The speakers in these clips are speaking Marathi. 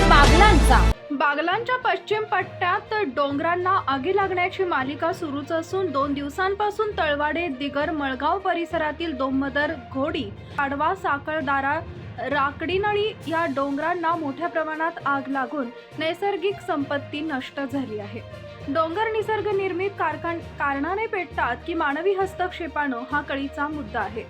बागलांचा. बागलांच्या पश्चिम पट्ट्यात डोंगरांना आगी लागण्याची मालिका सुरूच असून दोन दिवसांपासून तळवाडे दिगर मळगाव परिसरातील दोमदर घोडी आडवा साखळदारा राकडीनळी या डोंगरांना मोठ्या प्रमाणात आग लागून नैसर्गिक संपत्ती नष्ट झाली आहे. डोंगर निसर्ग निर्मित कारखान कारणाने पेटतात की मानवी हस्तक्षेपानं हा कळीचा मुद्दा आहे.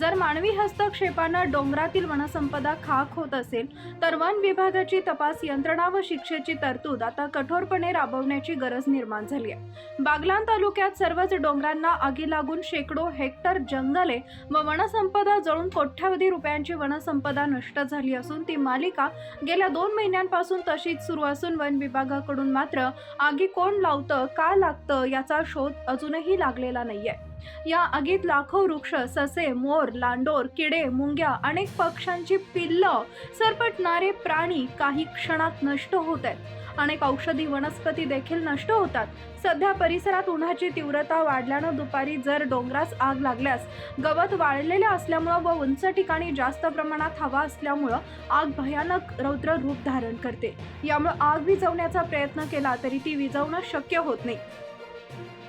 जर मानवी हस्तक्षेपानं डोंगरातील वनसंपदा खाक होत असेल तर वन विभागाची तपास यंत्रणा व शिक्षेची तरतूद आता कठोरपणे राबवण्याची गरज निर्माण झाली आहे. बागलान तालुक्यात सर्वच डोंगरांना आगी लागून शेकडो हेक्टर जंगले व वनसंपदा जळून कोट्यावधी रुपयांची वनसंपदा नष्ट झाली असून ती मालिका गेल्या दोन महिन्यांपासून तशीच सुरू असून वन विभागाकडून मात्र आगी कोण लावतं का लागतं याचा शोध अजूनही लागलेला नाहीये. या आगीत लाखो वृक्ष ससे मोर लांडोर किडे मुंग्या अनेक पक्ष्यांची पिल्लं सरपटणारे प्राणी काही क्षणात नष्ट होत आहेत. अनेक औषधी वनस्पती देखील नष्ट होतात. सध्या परिसरात उन्हाची तीव्रता वाढल्यानं दुपारी जर डोंगरास आग लागल्यास गवत वाळलेले असल्यामुळं व उंच ठिकाणी जास्त प्रमाणात हवा असल्यामुळं आग भयानक रौद्र रूप धारण करते. यामुळे आग विझवण्याचा प्रयत्न केला तरी ती विझवणं शक्य होत नाही.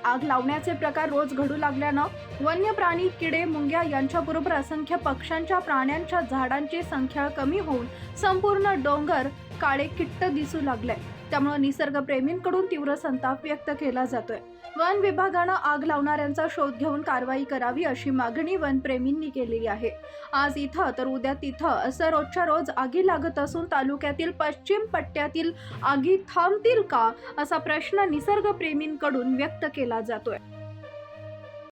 आग लावण्याचे प्रकार रोज घडू लागल्यानं वन्य प्राणी किडे मुंग्या यांच्याबरोबर असंख्य पक्ष्यांच्या प्राण्यांच्या झाडांची संख्या कमी होऊन संपूर्ण डोंगर काळे किट्ट दिसू लागले. त्यामुळे निसर्गप्रेमींकडून तीव्र संताप व्यक्त केला जातोय. वन विभागानं आग लावणाऱ्यांचा शोध घेऊन कारवाई करावी अशी मागणी वनप्रेमींनी केलेली आहे. आज इथं तर उद्या तिथं असं रोजच्या रोज आगी लागत असून तालुक्यातील पश्चिम पट्ट्यातील आगी थांबतील का असा प्रश्न निसर्गप्रेमींकडून व्यक्त केला जातोय.